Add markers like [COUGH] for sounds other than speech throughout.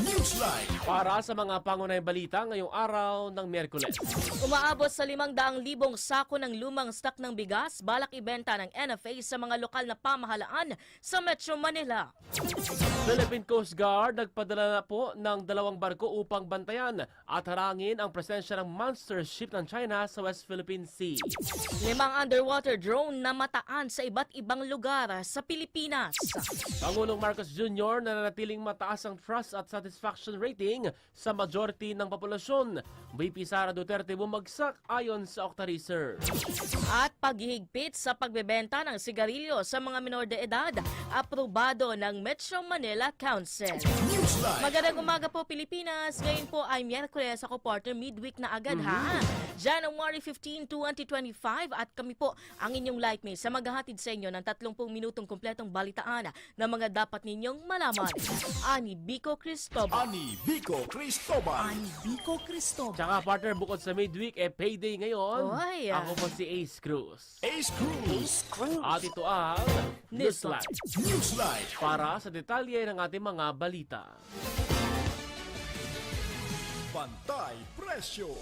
Newsline. Para sa mga pangunahing balita ngayong araw ng Miyerkules. Umaabot sa 500,000 sako ng lumang stock ng bigas, balak ibenta ng NFA sa mga lokal na pamahalaan sa Metro Manila. Philippine Coast Guard nagpadala na po ng dalawang barko upang bantayan at harangin ang presensya ng monster ship ng China sa West Philippine Sea. Limang underwater drone na mataan sa iba't ibang lugar sa Pilipinas. Pangulong Marcos Jr. na nanatiling mataas ang trust at satisfaction rating sa majority ng populasyon. VP Sara Duterte bumagsak ayon sa Octa Research. At paghihigpit sa pagbebenta ng sigarilyo sa mga minor de edad, aprobado ng Metro Manila Council. Newsline. Magandang umaga po Pilipinas. Ngayon po ay Miyerkules ako partner midweek na agad ha. January 15, 2025 at kami po ang inyong lightmate sa maghahatid sa inyo ng 30 minutong kumpletong balitaan na mga dapat ninyong malaman. Ani Bico Cristobal. Ani Vico Cristobal. Vico Cristobal. Tsaka partner bukod sa midweek, eh payday ngayon. Oy, ah. Ako po si Ace Cruz. Ace Cruz. At ito ang. Newsline Newsline. para sa detalye ng ating mga balita. Pantay Presyo.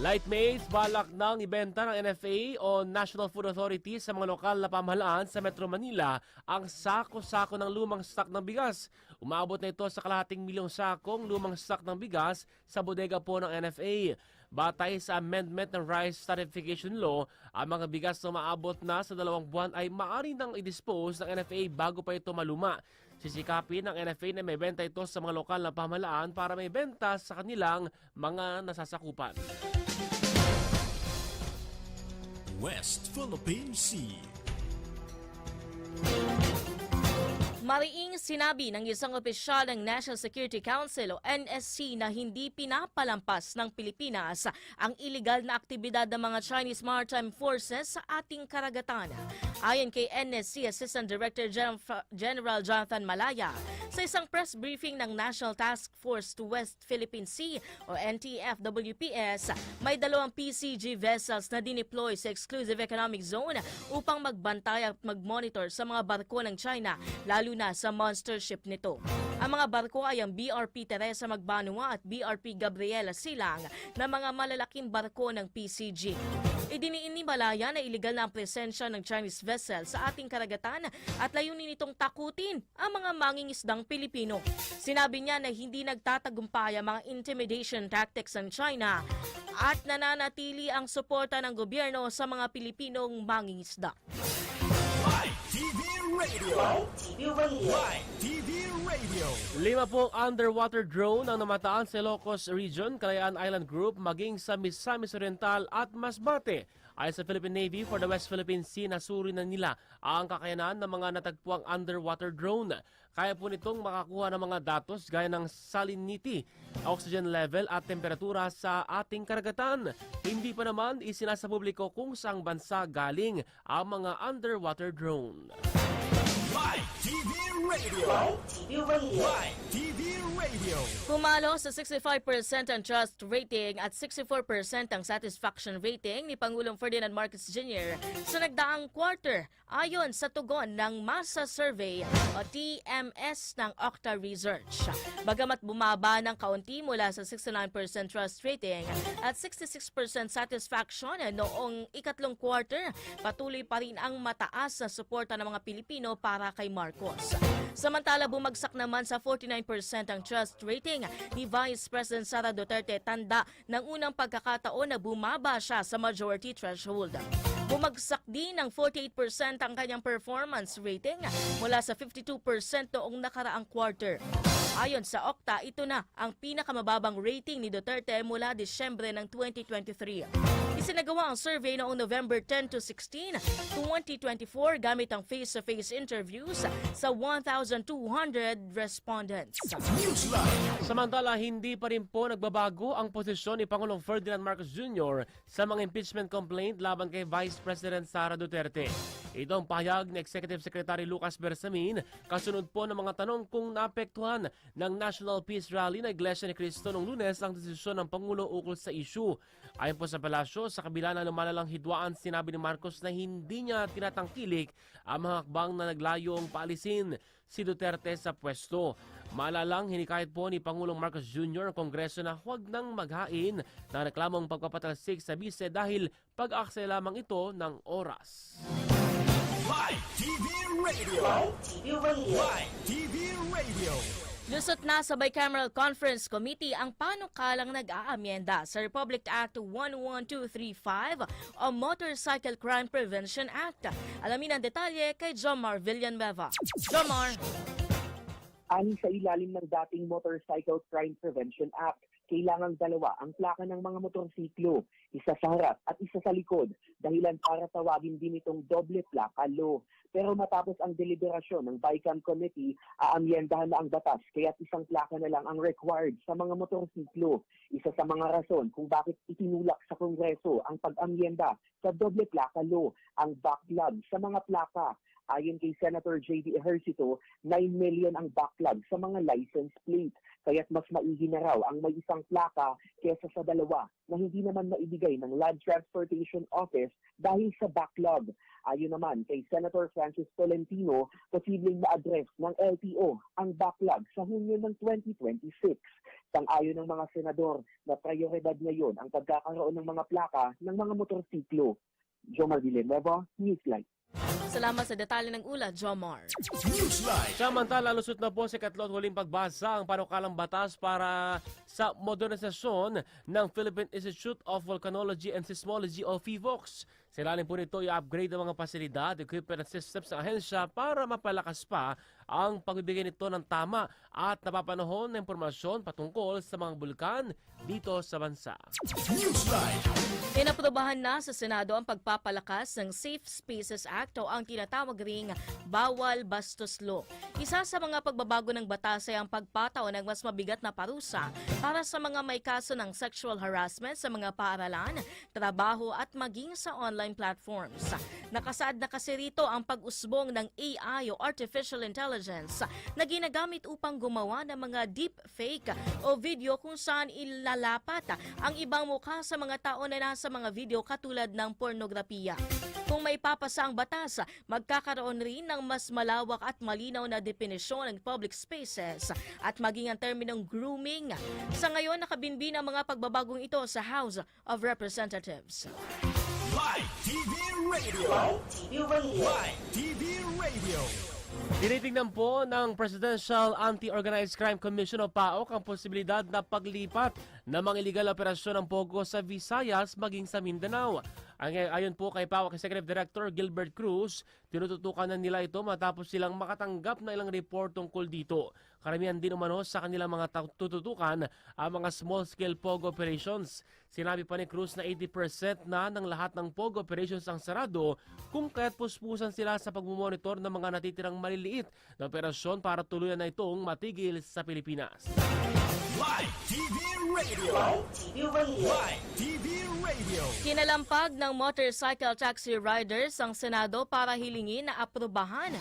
Lightmates, balak ng ibenta ng NFA o National Food Authority sa mga lokal na pamahalaan sa Metro Manila ang sako-sako ng lumang stock ng bigas. Umabot na ito sa kalahating milyong sakong lumang stock ng bigas sa bodega po ng NFA. Batay sa amendment ng Rice Tariffication Law, ang mga bigas na maabot na sa dalawang buwan ay maaari nang i-dispose ng NFA bago pa ito maluma. Sisikapin ng NFA na may benta ito sa mga lokal na pamahalaan para may benta sa kanilang mga nasasakupan. West Philippine Sea. Mariing sinabi ng isang opisyal ng National Security Council o NSC na hindi pinapalampas ng Pilipinas ang iligal na aktibidad ng mga Chinese Maritime Forces sa ating karagatan. Ayon kay NSC Assistant Director Gen- General Jonathan Malaya, sa isang press briefing ng National Task Force to West Philippine Sea o NTF-WPS, may dalawang PCG vessels na dineploy sa Exclusive Economic Zone upang magbantay at mag-monitor sa mga barko ng China, lalo na sa monster ship nito. Ang mga barko ay ang BRP Teresa Magbanua at BRP Gabriela Silang na mga malalaking barko ng PCG. Idiniin ni Malaya na iligal na ang presensya ng Chinese vessel sa ating karagatan at layunin nitong takutin ang mga mangingisdang Pilipino. Sinabi niya na hindi nagtatagumpay ang mga intimidation tactics ng China at nananatili ang suporta ng gobyerno sa mga Pilipinong mangingisda. TV Radio. Live TV. Lima pong underwater drone ang namataan sa Ilocos Region, Kalayaan Island Group, maging sa Misamis Oriental at Masbate. Ayon sa Philippine Navy for the West Philippine Sea, nasuri na nila ang kakayanan ng mga natagpuang underwater drone. Kaya po nitong makakuha ng mga datos gaya ng salinity, oxygen level at temperatura sa ating karagatan. Hindi pa naman isinasa publiko kung saang bansa galing ang mga underwater drone. Live TV Radio. Live TV Radio. Live TV Radio. Pumalo sa 65% ang trust rating at 64% ang satisfaction rating ni Pangulong Ferdinand Marcos Jr. sa nagdaang quarter ayon sa tugon ng Masa Survey o TMS ng Octa Research. Bagamat bumaba ng kaunti mula sa 69% trust rating at 66% satisfaction noong ikatlong quarter, patuloy pa rin ang mataas na suporta ng mga Pilipino para kay Marcos. Samantala, bumagsak naman sa 49% ang trust rating ni Vice President Sara Duterte tanda ng unang pagkakataon na bumaba siya sa majority threshold. Bumagsak din ng 48% ang kanyang performance rating mula sa 52% noong nakaraang quarter. Ayon sa Okta, ito na ang pinakamababang rating ni Duterte mula Disyembre ng 2023. Isinagawa ang survey noong November 10 to 16, 2024 gamit ang face-to-face interviews sa 1,200 respondents. Samantala, hindi pa rin po nagbabago ang posisyon ni Pangulong Ferdinand Marcos Jr. sa mga impeachment complaint laban kay Vice President Sara Duterte. Ito ang pahayag ni Executive Secretary Lucas Bersamin kasunod po ng mga tanong kung naapektuhan ng National Peace Rally na Iglesia ni Cristo noong lunes ang desisyon ng Pangulo ukol sa issue. Ayon po sa palasyo, sa kabila ng lumalalang hidwaan, sinabi ni Marcos na hindi niya tinatangkilik ang mga hakbang na naglayong paalisin si Duterte sa pwesto. Maalalang hinikayat po ni Pangulong Marcos Jr. ang Kongreso na huwag nang maghain ng reklamong pagpapatalsik sa bise dahil pag-akse lamang ito ng oras. Live TV Radio. Live TV Radio. Live TV Radio. Lusot na sa Bicameral Conference Committee ang panukalang nag-aamyenda sa Republic Act 11235 o Motorcycle Crime Prevention Act. Alamin ang detalye kay Jomar Villanueva. Jomar! Ani sa ilalim ng dating Motorcycle Crime Prevention Act, kailangang dalawa ang plaka ng mga motorsiklo, isa sa harap at isa sa likod, dahilan para tawagin din itong doble plaka law. Pero matapos ang deliberasyon ng BICAM Committee, aamyendahan na ang batas kaya't isang plaka na lang ang required sa mga motorsiklo. Isa sa mga rason kung bakit itinulak sa Kongreso ang pag-amyenda sa doble plaka law, ang backlog sa mga plaka. Ayon kay Senator J.D. Ejercito, 9 million ang backlog sa mga license plate. Kaya't mas maigi na raw ang may isang plaka kesa sa dalawa na hindi naman maibigay ng Land Transportation Office dahil sa backlog. Ayon naman kay Senator Francis Tolentino, posibleng ma-address ng LTO ang backlog sa Hunyo ng 2026. Sang-ayon ng mga senador na prioridad ngayon ang pagkakaroon ng mga plaka ng mga motorsiklo. Jomar Villanueva, Newsline. Salamat sa detalye ng ulat, Jomar. Newsline. Samantala, lusot na po si Katlo at huling pagbasa ang panukalang batas para sa modernisasyon ng Philippine Institute of Volcanology and Seismology o PHIVOX. Silalim po nito i-upgrade ang mga pasilidad, equipment at systems ng ahensya para mapalakas pa ang pagbibigay nito ng tama at napapanahon na impormasyon patungkol sa mga bulkan dito sa bansa. Newsline. Inaprobahan na sa Senado ang pagpapalakas ng Safe Spaces Act o ang tinatawag ring Bawal Bastos Law. Isa sa mga pagbabago ng batas ay ang pagpataw ng mas mabigat na parusa para sa mga may kaso ng sexual harassment sa mga paaralan, trabaho at maging sa online platforms. Nakasaad na kasi rito ang pag-usbong ng AI o Artificial Intelligence na ginagamit upang gumawa ng mga deep fake o video kung saan ilalapat ang ibang mukha sa mga tao na nasa mga video katulad ng pornografiya. Kung may papasa ang batas, magkakaroon rin ng mas malawak at malinaw na definisyon ng public spaces at maging ang terminong grooming. Sa ngayon, nakabinbin ang mga pagbabagong ito sa House of Representatives. Live TV Radio. Live TV Radio. Live TV Radio. Tinitingnan po ng Presidential Anti-Organized Crime Commission o PAOK ang posibilidad na paglipat ng mga illegal na operasyon ng Pogo sa Visayas maging sa Mindanao. Ang ayon po kay PAOK Executive Director Gilbert Cruz, tinututukan na nila ito matapos silang makatanggap na ilang report tungkol dito. Karamihan din umano sa kanilang mga tututukan ang mga small-scale POG operations. Sinabi pa ni Cruz na 80% na ng lahat ng POG operations ang sarado kung kaya't puspusan sila sa pagmumonitor ng mga natitirang maliliit na operasyon para tuluyan na itong matigil sa Pilipinas. Live TV Radio. Live TV Radio. Live TV Radio. Kinalampag ng motorcycle taxi riders ang Senado para hilingin na aprobahan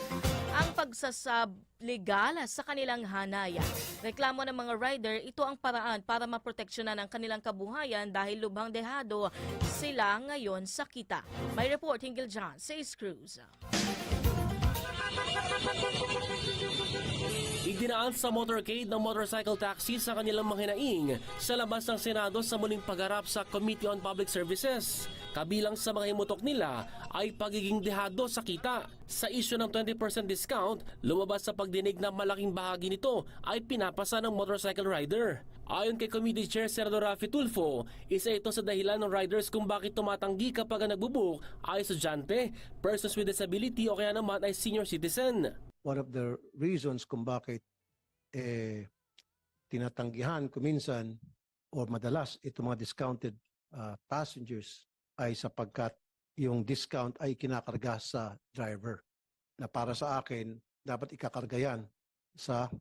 ang pagsasablegal sa kanilang hanaya. Reklamo ng mga rider, ito ang paraan para maproteksyonan ang kanilang kabuhayan dahil lubhang dehado sila ngayon sa kita. May report hinggil dyan sa Ace Cruz. Idinaan sa motorcade ng motorcycle taxi sa kanilang mga hinaing sa labas ng Senado sa muling pagharap sa Committee on Public Services. Kabilang sa mga imutok nila ay pagiging dehado sa kita. Sa isyo ng 20% discount, lumabas sa pagdinig na malaking bahagi nito ay pinapasa ng motorcycle rider. Ayon kay Committee Chair Senador Rafi Tulfo, isa ito sa dahilan ng riders kung bakit tumatanggi kapag nagbubuk ay estudyante, persons with disability o kaya naman ay senior citizen. one of the reasons kung bakit eh, tinatanggihan kuminsan o madalas itong mga discounted ah, passengers ay sapagkat yung discount ay kinakarga sa driver na para sa akin dapat ikakarga yan sa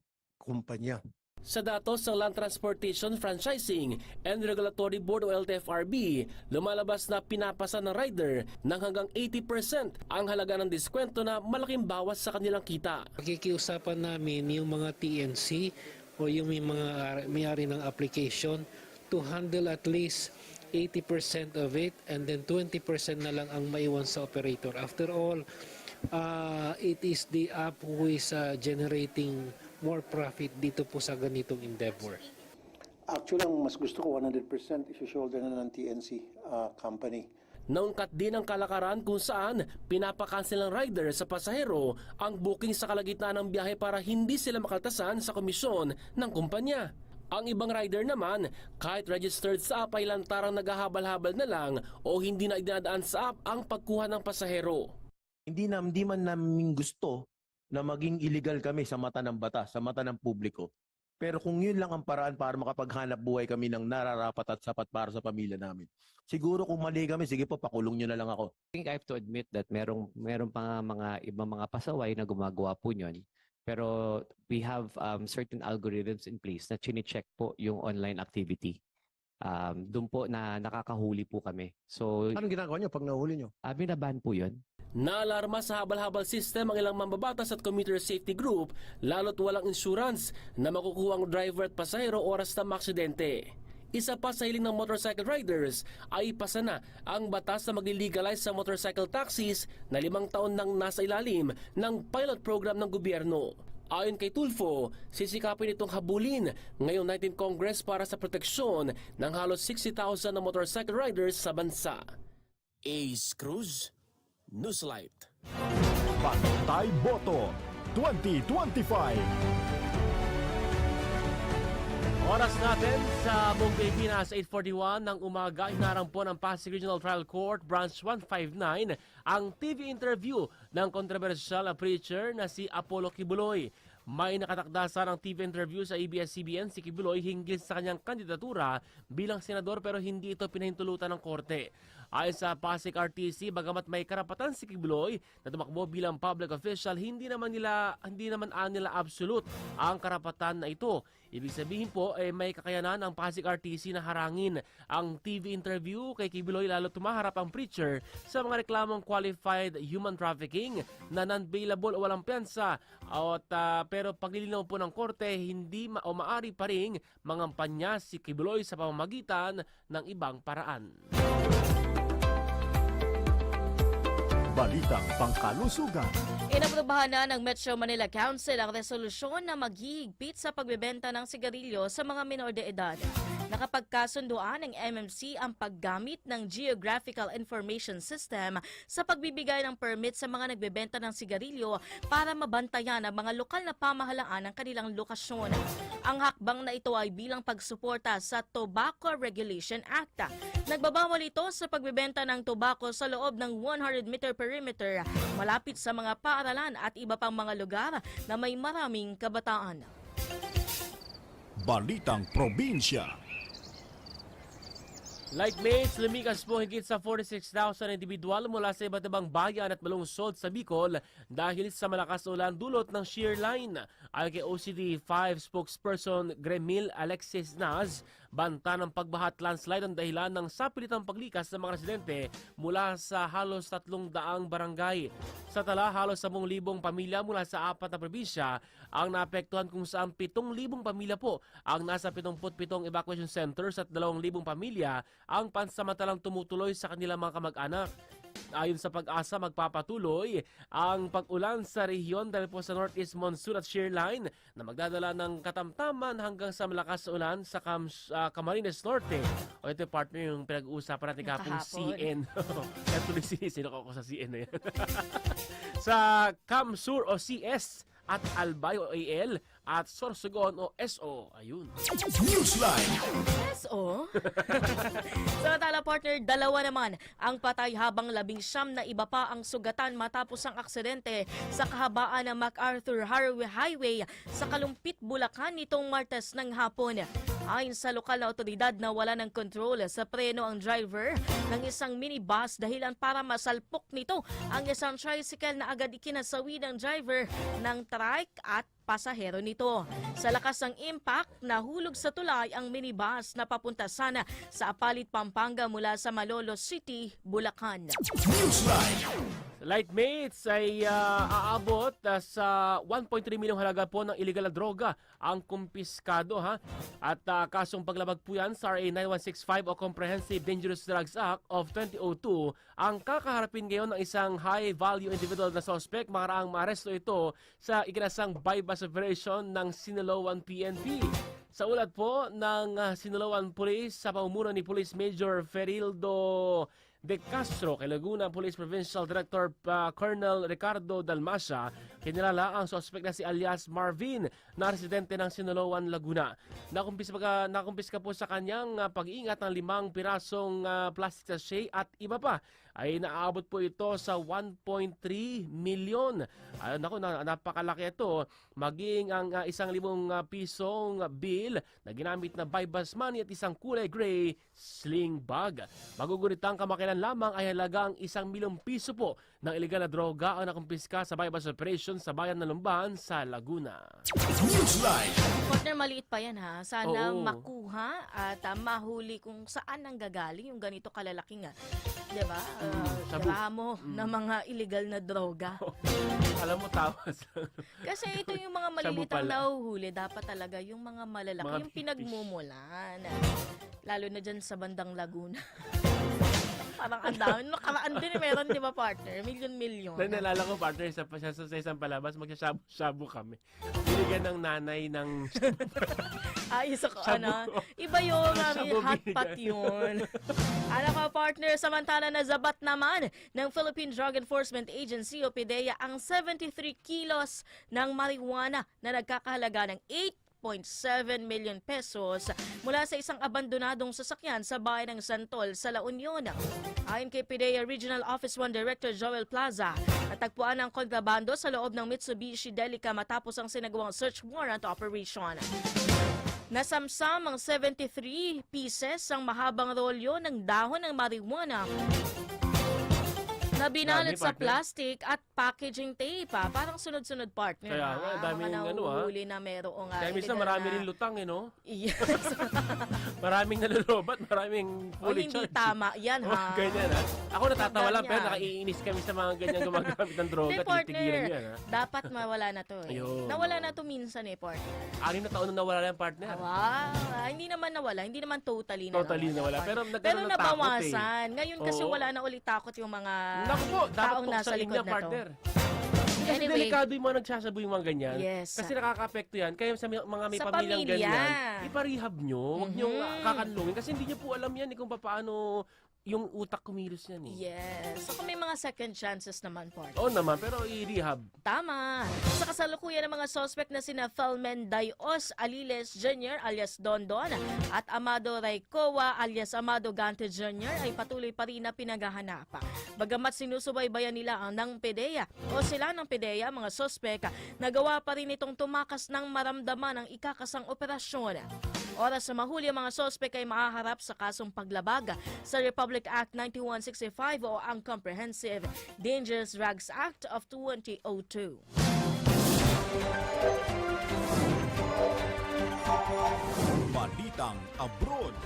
kumpanya. Sa datos ng Land Transportation Franchising and Regulatory Board o LTFRB, lumalabas na pinapasa ng rider ng hanggang 80% ang halaga ng diskwento na malaking bawas sa kanilang kita. Pakikiusapan namin yung mga TNC o yung may mga may-ari ng application to handle at least 80% of it and then 20% na lang ang maiwan sa operator. After all, uh, it is the app who is uh, generating more profit dito po sa ganitong endeavor. Actually, ang mas gusto ko 100% isi-shoulder na ng TNC uh, company. Naungkat din ang kalakaran kung saan pinapakansel ng rider sa pasahero ang booking sa kalagitnaan ng biyahe para hindi sila makaltasan sa komisyon ng kumpanya. Ang ibang rider naman, kahit registered sa app ay lantarang naghahabal-habal na lang o hindi na idinadaan sa app ang pagkuha ng pasahero. hindi na hindi man namin gusto na maging illegal kami sa mata ng batas, sa mata ng publiko. Pero kung yun lang ang paraan para makapaghanap buhay kami ng nararapat at sapat para sa pamilya namin. Siguro kung mali kami, sige po, pakulong nyo na lang ako. I think I have to admit that merong meron pa mga ibang mga pasaway na gumagawa po yun. Pero we have um, certain algorithms in place na chine-check po yung online activity. Um, doon po na nakakahuli po kami. So, Anong ginagawa nyo pag nahuli nyo? uh, binaban po yun. Naalarma sa habal-habal system ang ilang mambabatas at commuter safety group lalo't walang insurance na makukuha ang driver at pasahero oras ng aksidente. Isa pa sa hiling ng motorcycle riders ay ipasa na ang batas na magli-legalize sa motorcycle taxis na limang taon nang nasa ilalim ng pilot program ng gobyerno. Ayon kay Tulfo, sisikapin itong habulin ngayong 19 Congress para sa proteksyon ng halos 60,000 na motorcycle riders sa bansa. Ace Cruz, Newslight. Pantay Boto 2025. Oras natin sa buong Pilipinas, 8.41 ng umaga, hinarang po ng Pasig Regional Trial Court, Branch 159, ang TV interview ng kontrobersyal na preacher na si Apollo Kibuloy. May nakatakda ng TV interview sa ABS-CBN si Kibuloy hinggil sa kanyang kandidatura bilang senador pero hindi ito pinahintulutan ng korte. Ayon sa Pasig RTC, bagamat may karapatan si Kibuloy na tumakbo bilang public official, hindi naman nila hindi naman nila absolute ang karapatan na ito. Ibig sabihin po, eh, may kakayanan ang Pasig RTC na harangin ang TV interview kay Kibuloy lalo tumaharap ang preacher sa mga reklamong qualified human trafficking na non-bailable o walang piyansa. At, ah, pero paglilinaw po ng korte, hindi ma- o maari pa rin mangampanya si Kibuloy sa pamamagitan ng ibang paraan. Balitang pangkalusugan. Inaprobahan na ng Metro Manila Council ang resolusyon na maghihigpit sa pagbebenta ng sigarilyo sa mga minor de edad. Nakapagkasunduan ng MMC ang paggamit ng Geographical Information System sa pagbibigay ng permit sa mga nagbebenta ng sigarilyo para mabantayan ang mga lokal na pamahalaan ng kanilang lokasyon. Ang hakbang na ito ay bilang pagsuporta sa Tobacco Regulation Act. Nagbabawal ito sa pagbebenta ng tobacco sa loob ng 100 meter perimeter malapit sa mga paaralan at iba pang mga lugar na may maraming kabataan. Balitang probinsya. Lightmates, lumikas po higit sa 46,000 individual mula sa iba't ibang bayan at malungsod sa Bicol dahil sa malakas na ulan dulot ng shear line. Ayon kay OCD 5 spokesperson Gremil Alexis Naz, banta ng pagbaha at landslide ang dahilan ng sapilitang paglikas ng mga residente mula sa halos tatlong daang barangay. Sa tala, halos 10,000 pamilya mula sa apat na probinsya ang naapektuhan kung saan 7,000 pamilya po ang nasa 77 evacuation centers at 2,000 pamilya ang pansamantalang tumutuloy sa kanilang mga kamag-anak. Ayon sa pag-asa, magpapatuloy ang pag-ulan sa rehiyon dahil po sa northeast monsoon at shear line na magdadala ng katamtaman hanggang sa malakas na ulan sa Cam uh, Camarines Norte. O ito partner yung pinag-uusapan natin kahapon. CN. [LAUGHS] Kaya tuloy sinisino ko sa CN na yan. [LAUGHS] sa Camsur o CS at Albay o AL at Sorsogon o SO. Ayun. Newsline. SO? [LAUGHS] Samantala partner, dalawa naman ang patay habang labing siyam na iba pa ang sugatan matapos ang aksidente sa kahabaan ng MacArthur Highway Highway sa Kalumpit, Bulacan nitong Martes ng hapon. Ayon sa lokal na otoridad na wala ng kontrol sa preno ang driver ng isang minibus dahilan para masalpok nito ang isang tricycle na agad ikinasawi ng driver ng trike at pasahero nito. Sa lakas ng impact, nahulog sa tulay ang minibus na papunta sana sa Apalit, Pampanga mula sa Malolo City, Bulacan. Lightmates ay ah, aabot ah, sa 1.3 milyong halaga po ng illegal na droga ang kumpiskado ha. At ah, kasong paglabag po yan sa RA 9165 o Comprehensive Dangerous Drugs Act of 2002 ang kakaharapin ngayon ng isang high value individual na suspect makaraang maaresto ito sa ikinasang bypass operation ng Sinaloan PNP. Sa ulat po ng ah, Sinaloan Police sa pamumuno ni Police Major Ferildo De Castro kay Laguna Police Provincial Director pa Colonel Ricardo Dalmasa kinilala ang suspect na si alias Marvin na residente ng Sinaloan, Laguna. Nakumpiska, pa- nakumpiska po sa kanyang ah, pag-iingat ng limang pirasong ah, plastic sachet at iba pa ay naaabot po ito sa 1.3 milyon. Ayun ako, na, napakalaki ito. Maging ang ah, isang libong ah, pisong bill na ginamit na bypass money at isang kulay gray sling bag. Magugunitang kamakailan lamang ay halagang isang milyong piso po ng iligal na droga ang nakumpiska sa bypass operation sa bayan ng Lumban sa Laguna. Partner, maliit pa yan ha. Sana Oo. makuha at ah, mahuli kung saan ang gagaling yung ganito kalalaking, ah, di ba? Uh, sabu. gramo ng mga illegal na droga. [LAUGHS] Alam mo, tawas. Kasi ito yung mga maliliit ang pala. nahuhuli. Dapat talaga yung mga malalaki, Mga yung pinagmumulan. Lalo na dyan sa bandang Laguna. [LAUGHS] Parang ang dami. Nakaraan din, eh, meron di ba partner? Milyon-milyon. Na nalala ko, partner, sa, sa, sa, sa isang palabas, magsashabu-shabu kami. Binigyan ng nanay ng [LAUGHS] Ayos ako, Shabu. ano? Iba yun, mami. Shabu Hot pot yun. [LAUGHS] ano ka, partner, samantala na zabat naman ng Philippine Drug Enforcement Agency o PDEA ang 73 kilos ng marijuana na nagkakahalaga ng 8.7 million pesos mula sa isang abandonadong sasakyan sa bayan ng Santol sa La Union. Ayon kay PDEA Regional Office 1 Director Joel Plaza, natagpuan ang kontrabando sa loob ng Mitsubishi Delica matapos ang sinagawang search warrant operation. Nasamsam ang 73 pieces ang mahabang rolyo ng dahon ng marijuana na binalot Dami, sa plastic at packaging tape. ah. Parang sunod-sunod partner. Kaya ha? nga, daming Mga ano, ah. nahuhuli na merong uh, Kaya minsan marami rin lutang, eh, no? Yes. [LAUGHS] Maraming nalolobat, maraming fully hindi charged. tama. Yan Oh, ha. ganyan, ha? Ako natatawa lang, pero nakaiinis kami sa mga ganyan gumagamit ng droga. Hindi, Titigilan yan, ha? Dapat mawala na to eh. Nawala na to minsan eh, partner. Anim na taon na nawala yung partner. Wow. Ah, hindi naman nawala. Hindi naman totally na Totally nawala. Pero Pero nagkaroon ng takot, eh. nabawasan. Ngayon kasi wala na ulit takot yung mga Naku po, dapat taong po nasa sa likod na to. partner. Kasi Anyway. delikado yung mga nagsasabu yung mga ganyan. Yes. Kasi nakaka-apekto yan. Kaya sa mga may Sa pamilyang pamilya. ganyan, iparehab nyo. Huwag nyo Mhm. kakanlungin. Kasi hindi nyo po alam yan eh, kung paano yung utak kumilos yan eh. Yes. So kung may mga second chances naman, partner. Oo naman, pero i-rehab. Tama. Sa kasalukuyan ng mga suspect na sina Felmen Dayos Aliles Jr. alias Don Don at Amado Raycoa alias Amado Gante Jr. ay patuloy pa rin na pinaghahanap. Bagamat sinusubaybayan nila ang ng PDEA o sila ng PDEA, mga suspect, nagawa pa rin itong tumakas ng maramdaman ng ikakasang operasyon. Oras sa mahuli ang mga suspect ay mahaharap sa kasong paglabag sa Republic Act 9165 o ang Comprehensive Dangerous Drugs Act of 2002. Balitang Abroad.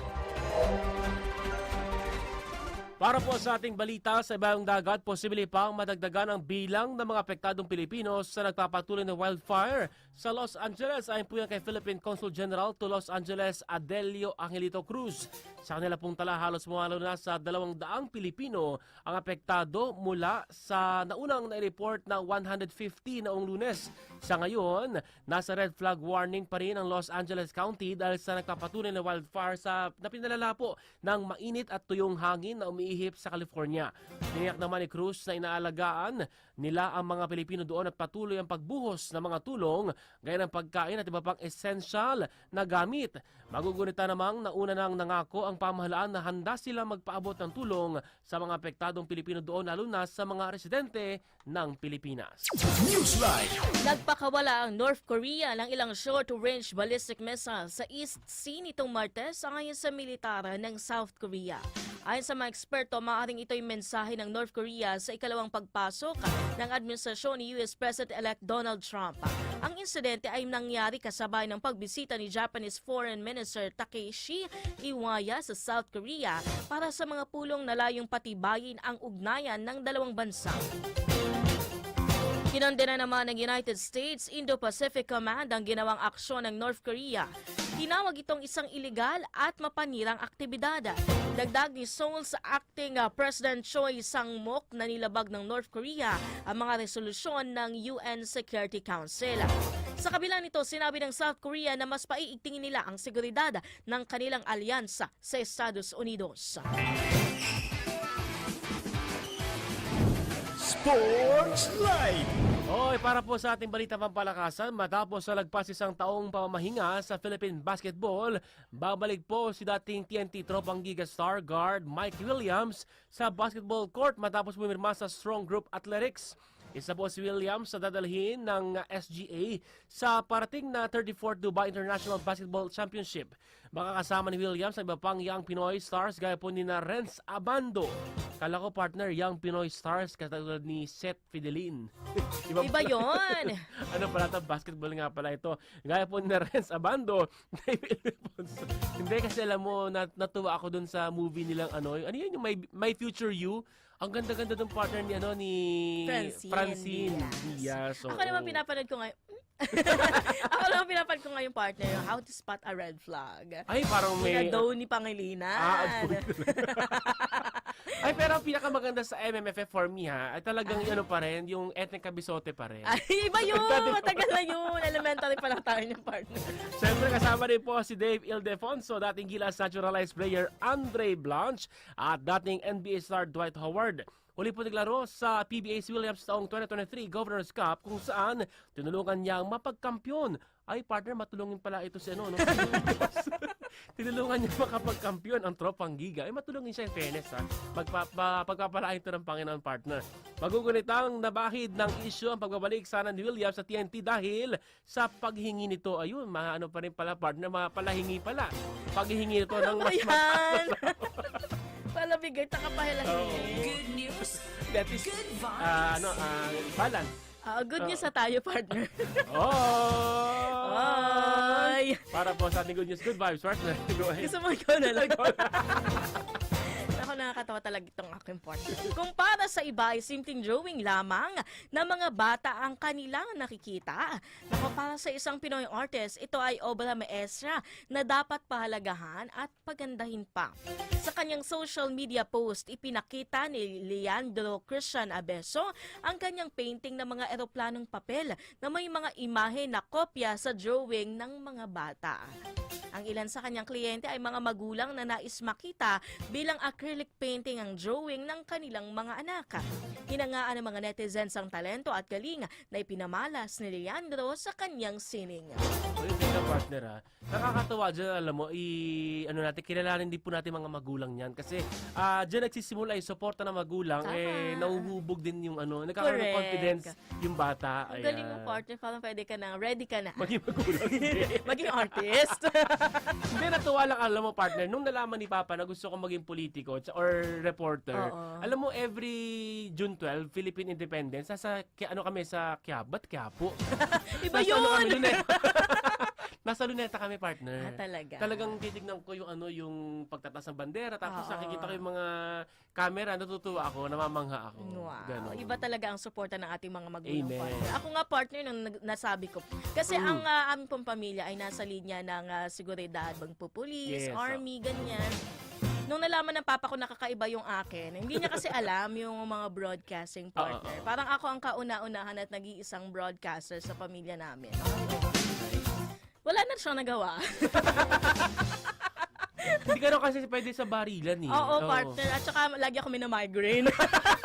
Para po sa ating balita sa ibang dagat, posible pang madagdagan ang bilang ng mga apektadong Pilipino sa nagpapatuloy na wildfire sa Los Angeles. Ayon po yan kay Philippine Consul General to Los Angeles, Adelio Angelito Cruz. Sa kanila pong tala, halos mumalo na sa dalawang daang Pilipino ang apektado mula sa naunang na-report na 150 noong lunes. Sa ngayon, nasa red flag warning pa rin ang Los Angeles County dahil sa nagpapatuloy na wildfire sa napinalala po ng mainit at tuyong hangin na umiihaw ihip sa California. Tiniyak naman ni Cruz na inaalagaan nila ang mga Pilipino doon at patuloy ang pagbuhos ng mga tulong gaya ng pagkain at iba pang essential na gamit. Magugunita namang nauna nang nangako ang pamahalaan na handa sila magpaabot ng tulong sa mga apektadong Pilipino doon lalo na sa mga residente ng Pilipinas. Newsline. Nagpakawala ang North Korea ng ilang short-range ballistic missile sa East Sea nitong Martes ayon sa militara ng South Korea. Ayon sa mga eksperto, maaaring ito'y mensahe ng North Korea sa ikalawang pagpasok ng administrasyon ni US President-elect Donald Trump. Ang insidente ay nangyari kasabay ng pagbisita ni Japanese Foreign Minister Takeshi Iwaya sa South Korea para sa mga pulong na layong patibayin ang ugnayan ng dalawang bansa. Kinondena naman ng United States Indo-Pacific Command ang ginawang aksyon ng North Korea. Tinawag itong isang iligal at mapanirang aktibidad. Dagdag ni Seoul's acting uh, President Choi Sang-mok na nilabag ng North Korea ang mga resolusyon ng UN Security Council. Sa kabila nito, sinabi ng South Korea na mas paiigtingin nila ang seguridad ng kanilang alyansa sa Estados Unidos. Sports Live. Oy, para po sa ating balita pampalakasan, matapos sa lagpas isang taong pamamahinga sa Philippine Basketball, babalik po si dating TNT Tropang Giga Star Guard Mike Williams sa basketball court matapos pumirma sa Strong Group Athletics. Isa po si Williams sa dadalhin ng SGA sa parating na 34th Dubai International Basketball Championship. Makakasama ni Williams ang iba pang young Pinoy stars gaya po ni na Renz Abando. Kala ko partner young Pinoy stars katulad ni Seth Fidelin. [LAUGHS] Iba yon. [LAUGHS] ano pala ito? Basketball nga pala ito. Gaya po ni na Renz Abando, [LAUGHS] David Alfonso. Hindi kasi alam mo, nat- natuwa ako dun sa movie nilang ano, ano yun yung My, My Future You? Ang ganda-ganda dun partner ni ano ni Francine Francine Diaz. Diaz. Ako naman oo. pinapanood ko ngayon. Ako naman pinapanood ko ngayon partner, yung How to Spot a Red Flag. Ay, parang May may... ni Pangilinan. Ah. Ay, pero ang pinakamaganda sa MMFF for me ha, ay talagang ano pa rin, yung ethnic kabisote pa rin. Ay, iba yun! Matagal na yun! Elementary pa lang tayo yung partner. Siyempre kasama rin po si Dave Ildefonso, dating Gilas naturalized player Andre Blanche at dating NBA star Dwight Howard. Uli po naglaro sa PBA's Williams taong 2023 Governor's Cup kung saan tinulungan niyang mapagkampiyon. Ay partner, matulungin pala ito si ano, no? [LAUGHS] tinulungan niya makapagkampiyon ang tropang giga. Ay matulungin siya in fairness ha. Magpa, pagpapalain ito ng Panginoon partner. Magugunitang nabahid ng issue ang pagbabalik sana ni Williams sa TNT dahil sa paghingi nito, ayun, maano pa rin pala partner, mapalahingi pala. Paghihingi nito ng Ano mas mataas [LAUGHS] na Palabigay, takapahilahin. Good news. that is, ah, ano, ah, balance. Ah, good news na tayo, partner. Oh! [LAUGHS] Ay! Para po sa ating good news, good vibes, partner. [LAUGHS] Go ahead. Gusto mo ikaw na lang. [LAUGHS] Nakakatawa talaga itong aking partner. Kung para sa iba ay simpleng drawing lamang na mga bata ang kanilang nakikita. Naku, para sa isang Pinoy artist, ito ay obra maestra na dapat pahalagahan at pagandahin pa. Sa kanyang social media post, ipinakita ni Leandro Christian Abeso ang kanyang painting ng mga eroplanong papel na may mga imahe na kopya sa drawing ng mga bata. Ang ilan sa kanyang kliyente ay mga magulang na nais makita bilang acrylic painting ang drawing ng kanilang mga anak. Hinangaan ng mga netizens ang talento at galing na ipinamalas ni Leandro sa kanyang sining. Ang partner ha. Nakakatawa dyan, alam mo, i, ano natin, kilalanin din po natin mga magulang niyan. Kasi, ah dyan nagsisimula yung suporta ng magulang, Tama. eh, nauhubog din yung ano, nagkakaroon ng Correct. confidence yung bata. Ang galing mo, partner. Parang pwede ka na. Ready ka na. Maging magulang. [LAUGHS] Maging artist. [LAUGHS] Hindi, natuwa lang, alam mo, partner, nung nalaman ni Papa na gusto ko maging politiko tsa- or reporter, Oo. alam mo, every June 12, Philippine Independence, nasa, ki- ano kami sa Quiabat, Quiapo. [LAUGHS] Iba Nasa ano kami, yun! Luneta. Nasa Luneta kami, partner. Ah, talaga. Talagang titignan ko yung ano yung pagtatas ng bandera tapos Oo. nakikita ko yung mga camera natutuwa ako namamangha ako Wow. Ganon. Iba talaga ang suporta ng ating mga magulang Amen. partner. Ako nga partner nung nag- nasabi ko. Kasi Mm. ang ah, aming pong pamilya ay nasa linya ng uh, seguridad, Yes, pagpupulis, oh. army, ganyan. Nung nalaman ng papa ko nakakaiba yung akin, hindi niya kasi [LAUGHS] alam yung mga broadcasting partner. Parang ako ang kauna-unahan at nag-iisang broadcaster sa pamilya namin. Wala na siyang nagawa. Hindi ka raw kasi pwede sa barilan eh. Oo, partner. At saka lagi ako minamigraine. [LAUGHS]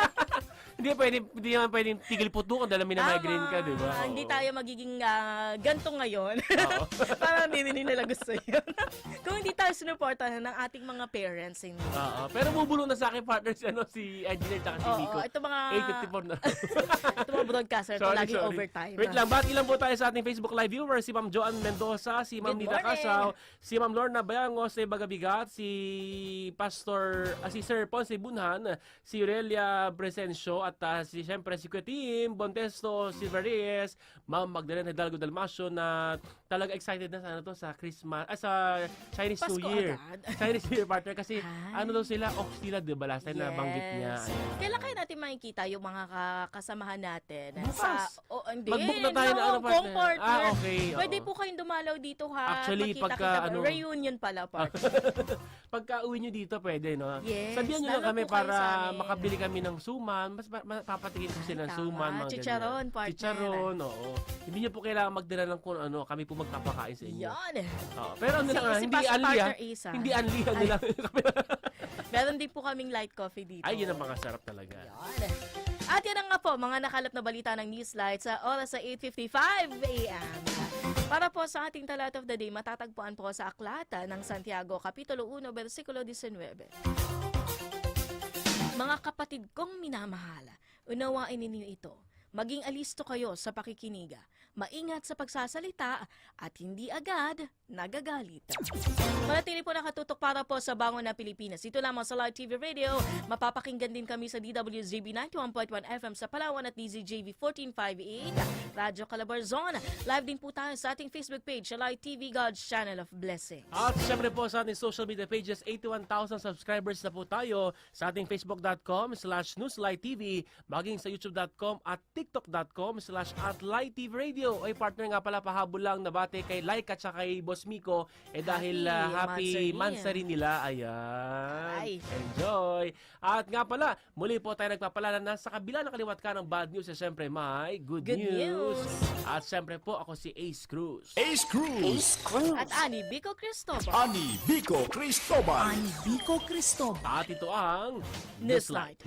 Hindi pwede, hindi naman pwedeng tigil putukan dahil may migraine ka, di ba? Tama. Oo. Hindi tayo magiging ah, ganto ngayon. Oo. [LAUGHS] Parang hindi din nila gusto yun. [LAUGHS] Kung hindi tayo sinuportahan ng ating mga parents. Hindi. Oo. Pero bubulong na sa akin partner si, ano, si Engineer at si Oo, Nico. ito mga 8.54 na. [LAUGHS] ito mga broadcaster ito laging overtime. Wait lang, ba't ilan po tayo sa ating Facebook Live viewers? Si Ma'am Joanne Mendoza, si Ma'am Good Nida morning. Casaw, si Ma'am Lorna Bayangos, si Bagabigat, si Pastor, ah, si Sir Ponce Bunhan, si Aurelia Presencio, at ah, si siyempre si Kuetim, Bontesto, Silva Reyes, Ma'am Magdalena Hidalgo Dalmasio na talaga excited na sa ano to sa Christmas, ah, sa Chinese New Pasko Year. agad. [LAUGHS] Chinese New Year partner kasi Ah. ano daw sila, off sila, di ba? Last time na banggit niya. Yes. Ayan. Kailan kaya natin makikita yung mga ka- kasamahan natin? Bukas. Sa, oh, hindi. Mag-book na tayo no, ng ano, partner. Kung partner. Ah, okay, Pwede oo. po kayong dumalaw dito ha. Actually, Makita-kita pagka, ba? ano- Reunion pala, partner. [LAUGHS] Pagka uwi nyo dito, pwede, no? Yes, Sabihan nyo lang lalo kami po kayo para sa amin. makabili kami ng suman. Mas ma- ko sila ng tama. suman. Mga Chicharon, ganyan. partner. Chicharon, oo. Hindi nyo po kailangan magdala ng kung ano. Kami po magpapakain sa inyo. Yan. Oo. Pero ano Si- lang, si hindi ah. Partner Isa. Hindi anli, ano lang. [LAUGHS] Meron din po kaming light coffee dito. Ay, yun ang mga sarap talaga. Yan. At yan na nga po, mga nakalap na balita ng Newslight sa oras sa 8.55 a.m. Para po sa ating talat of the day, matatagpuan po sa Aklata ng Santiago, Kapitulo 1, versikulo 19. Mga kapatid kong minamahal, unawain ninyo ito. Maging alisto kayo sa pakikiniga. Maingat sa pagsasalita at hindi agad nagagalit. Manatili po nakatutok para po sa Bangon na Pilipinas. Ito lamang sa Live TV Radio. Mapapakinggan din kami sa DWZB 91.1 FM sa Palawan at DZJV 1458. Radyo Calabarzon. Live din po tayo sa ating Facebook page, sa Live TV God's Channel of Blessing. At syempre po sa ating social media pages, 81,000 subscribers na po tayo sa ating facebook.com slash newslighttv, maging sa youtube.com at tiktok.com slash at TV Radio. Ay partner nga pala pahabol lang na bate kay Like at saka kay Boss Miko eh dahil Happy ah, happy Mansari. Nila. Ayan. Ay. Enjoy. At nga pala, muli po tayo nagpapalala na sa kabila ng kaliwat ka ng bad news, eh, syempre may good, Good news. At syempre po ako si Ace Cruz. Ace Cruz. At Ani Bico Cristobal. Ani Vico Cristobal. Vico Cristobal. At ito ang Newslight.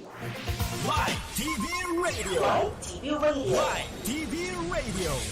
Live TV Radio. TV Radio. Live TV Radio.